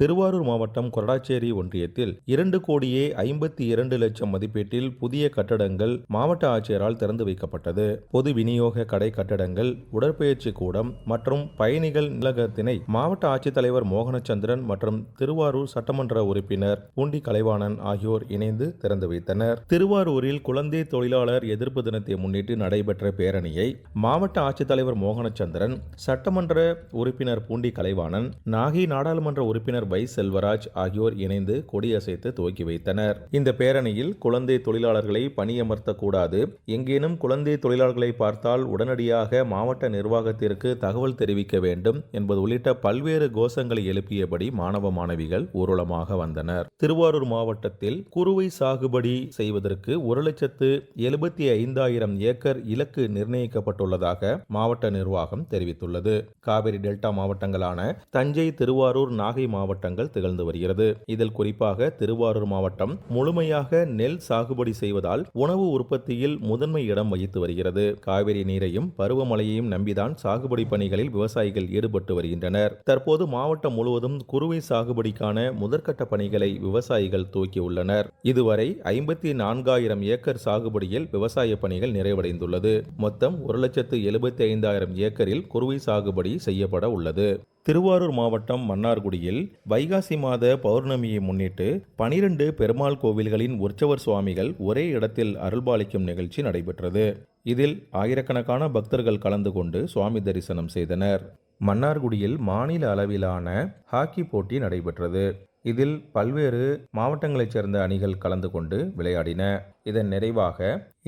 திருவாரூர் மாவட்டம் கொரடாச்சேரி ஒன்றியத்தில் இரண்டு கோடியே ஐம்பத்தி இரண்டு லட்சம் மதிப்பீட்டில் புதிய கட்டடங்கள் மாவட்ட ஆட்சியரால் திறந்து வைக்கப்பட்டது. பொது விநியோக கடை கட்டடங்கள் உடற்பயிற்சி கூடம் மற்றும் பயணிகள் நிலகத்தினை மாவட்ட ஆட்சித்தலைவர் மோகனச்சந்திரன் மற்றும் திருவாரூர் சட்டமன்ற உறுப்பினர் பூண்டி கலைவாணன் ஆகியோர் இணைந்து திறந்து வைத்தனர். திருவாரூரில் குழந்தை தொழிலாளர் எதிர்ப்பு தினத்தை முன்னிட்டு நடைபெற்ற பேரணியை மாவட்ட ஆட்சித்தலைவர் மோகனச்சந்திரன் சட்டமன்ற உறுப்பினர் பூண்டி கலைவாணன் நாகை நாடாளுமன்ற உறுப்பினர் வை செல்வராஜ் ஆகியோர் இணைந்து கொடியசைத்து துவக்கி வைத்தனர். இந்த பேரணியில் குழந்தை தொழிலாளர்களை பணியமர்த்தக்கூடாது. எங்கேனும் குழந்தை தொழிலாளர்களை பார்த்தால் உடனடியாக மாவட்ட நிர்வாகத்திற்கு தகவல் தெரிவிக்க வேண்டும் என்பது உள்ளிட்ட பல்வேறு கோஷங்களை எழுப்பியபடி மாணவ மாணவிகள் ஊர்வலமாக வந்தனர். திருவாரூர் மாவட்டத்தில் குறுவை சாகுபடி செய்வதற்கு ஒரு லட்சத்து எழுபத்தி ஐந்தாயிரம் ஏக்கர் இலக்கு நிர்ணயிக்கப்பட்டுள்ளதாக மாவட்ட நிர்வாகம் தெரிவித்துள்ளது. காவிரி டெல்டா மாவட்டங்களான தஞ்சை திருவாரூர் நாகை மாவட்டங்கள் திகழ்ந்து வருகிறது. இதில் குறிப்பாக திருவாரூர் மாவட்டம் முழுமையாக நெல் சாகுபடி செய்வதால் உணவு உற்பத்தியில் முதன்மை இடம் வகித்து வருகிறது. காவிரி நீரையும் பருவமழையையும் நம்பிதான் சாகுபடி பணிகளில் விவசாயிகள் ஈடுபட்டு வருகின்றனர். தற்போது மாவட்டம் முழுவதும் குறுவை சாகுபடிக்கான முதற்கட்ட பணிகளை விவசாயிகள் துவக்கியுள்ளனர் இதுவரை ஐம்பத்தி நான்காயிரம் ஏக்கர் சாகுபடியில் விவசாய பணிகள் நிறைவடைந்துள்ளது. மொத்தம் ஒரு லட்சத்து எழுபத்தி ஐந்தாயிரம் ஏக்கரில் குறுவை சாகுபடி செய்யப்பட உள்ளது. திருவாரூர் மாவட்டம் மன்னார்குடியில் வைகாசி மாத பௌர்ணமியை முன்னிட்டு பனிரெண்டு பெருமாள் கோவில்களின் உற்சவர் சுவாமிகள் ஒரே இடத்தில் அருள்பாலிக்கும் நிகழ்ச்சி நடைபெற்றது. இதில் ஆயிரக்கணக்கான பக்தர்கள் கலந்து கொண்டு சுவாமி தரிசனம் செய்தனர். மன்னார்குடியில் மாநில அளவிலான ஹாக்கி போட்டி நடைபெற்றது. இதில் பல்வேறு மாவட்டங்களைச் சேர்ந்த அணிகள் கலந்து கொண்டு விளையாடின. இதன் நிறைவாக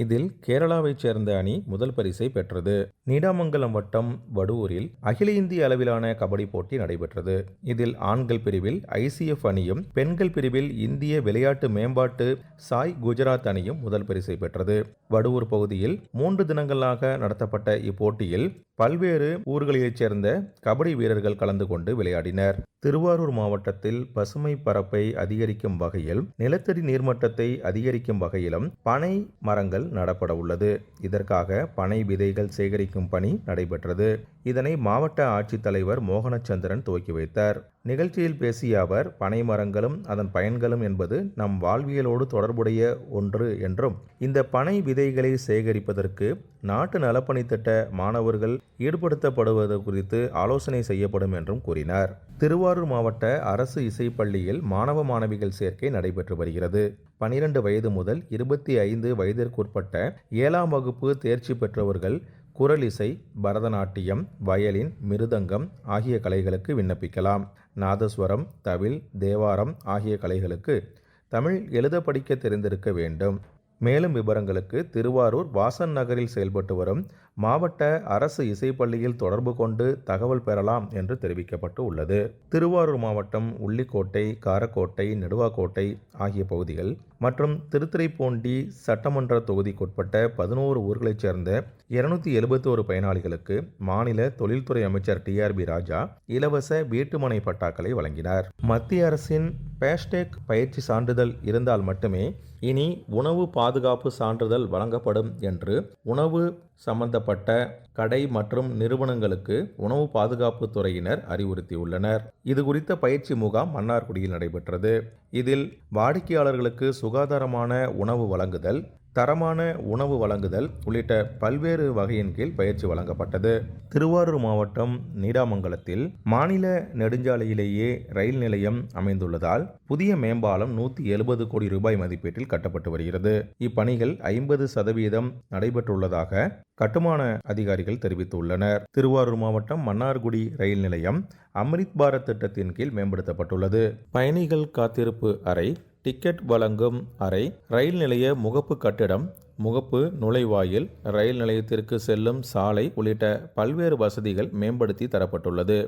இதில் கேரளாவைச் சேர்ந்த அணி முதல் பரிசை பெற்றது. நீடாமங்கலம் வட்டம் வடுவூரில் அகில இந்திய அளவிலான கபடி போட்டி நடைபெற்றது. இதில் ஆண்கள் பிரிவில் ஐசிஎஃப் அணியும் பெண்கள் பிரிவில் இந்திய விளையாட்டு மேம்பாட்டு சாய் குஜராத் அணியும் முதல் பரிசை பெற்றது. வடுவூர் பகுதியில் மூன்று தினங்களாக நடத்தப்பட்ட இப்போட்டியில் பல்வேறு ஊர்களைச் சேர்ந்த கபடி வீரர்கள் கலந்து கொண்டு விளையாடினர். திருவாரூர் மாவட்டத்தில் பசுமை பரப்பை அதிகரிக்கும் வகையில் நிலத்தடி நீர்மட்டத்தை அதிகரிக்கும் வகையிலும் பனை மரங்கள் நடப்பட உள்ளது. இதற்காக பனை விதைகள் சேகரிக்கும் பணி நடைபெற்றது. இதனை மாவட்ட ஆட்சித்தலைவர் மோகனச்சந்திரன் துவக்கி வைத்தார். நிகழ்ச்சியில் பேசிய அவர் பனை மரங்களும் அதன் பயன்களும் என்பது நம் வாழ்வியலோடு தொடர்புடைய ஒன்று என்றும் இந்த பனை விதைகளை சேகரிப்பதற்கு நாட்டு நலப்பணித்திட்ட மாணவர்கள் ஈடுபடுத்தப்படுவது குறித்து ஆலோசனை செய்யப்படும் என்றும் கூறினார். திருவாரூர் மாவட்ட அரசு இசைப்பள்ளியில் மாணவ மாணவிகள் சேர்க்கை நடைபெற்று வருகிறது. பனிரெண்டு வயது முதல் இருபத்தி ஐந்து வயதிற்குட்பட்ட ஏழாம் வகுப்பு தேர்ச்சி பெற்றவர்கள் குரலிசை பரதநாட்டியம் வயலின் மிருதங்கம் ஆகிய கலைகளுக்கு விண்ணப்பிக்கலாம். நாதஸ்வரம் தவில் தேவாரம் ஆகிய கலைகளுக்கு தமிழ் எழுத படிக்க தெரிந்திருக்க வேண்டும். மேலும் விவரங்களுக்கு திருவாரூர் வாசன் நகரில் செயல்பட்டு வரும் மாவட்ட அரசு இசைப்பள்ளியில் தொடர்பு கொண்டு தகவல் பெறலாம் என்று தெரிவிக்கப்பட்டு உள்ளது. திருவாரூர் மாவட்டம் உள்ளிக்கோட்டை காரக்கோட்டை நெடுவாக்கோட்டை ஆகிய பகுதிகள் மற்றும் திருத்துறைப்பூண்டி சட்டமன்ற தொகுதிக்குட்பட்ட பதினோரு ஊர்களைச் சேர்ந்த இருநூத்தி எழுபத்தோரு பயனாளிகளுக்கு மாநில தொழில்துறை அமைச்சர் டிஆர்பி ராஜா இலவச வீட்டுமனை பட்டாக்களை வழங்கினார். மத்திய அரசின் பேஷ்டேக் பயிற்சி சான்றிதழ் இருந்தால் மட்டுமே இனி உணவு பாதுகாப்பு சான்றிதழ் வழங்கப்படும் என்று உணவு சம்பந்தப்பட்ட கடை மற்றும் நிறுவனங்களுக்கு உணவு பாதுகாப்பு துறையினர் அறிவுறுத்தியுள்ளனர். இது குறித்த பயிற்சி முகாம் மன்னார்குடியில் நடைபெற்றது. இதில் வாடிக்கையாளர்களுக்கு சுகாதாரமான உணவு வழங்குதல் தரமான உணவு வழங்குதல் உள்ளிட்ட பல்வேறு வகையின் கீழ் பயிற்சி வழங்கப்பட்டது. திருவாரூர் மாவட்டம் நீடாமங்கலத்தில் மாநில நெடுஞ்சாலையிலேயே ரயில் நிலையம் அமைந்துள்ளதால் புதிய மேம்பாலம் நூற்றி எழுபது கோடி ரூபாய் மதிப்பீட்டில் கட்டப்பட்டு வருகிறது. இப்பணிகள் ஐம்பது சதவீதம் நடைபெற்றுள்ளதாக கட்டுமான அதிகாரிகள் தெரிவித்துள்ளனர். திருவாரூர் மாவட்டம் மன்னார்குடி ரயில் நிலையம் அம்ரித் பாரத் திட்டத்தின் கீழ் மேம்படுத்தப்பட்டுள்ளது. பயணிகள் காத்திருப்பு அறை டிக்கெட் வழங்கும் அறை ரயில் நிலைய முகப்பு கட்டிடம் முகப்பு நுழைவாயில் ரயில் நிலையத்திற்கு செல்லும் சாலை உள்ளிட்ட பல்வேறு வசதிகள் மேம்படுத்தி தரப்பட்டுள்ளது.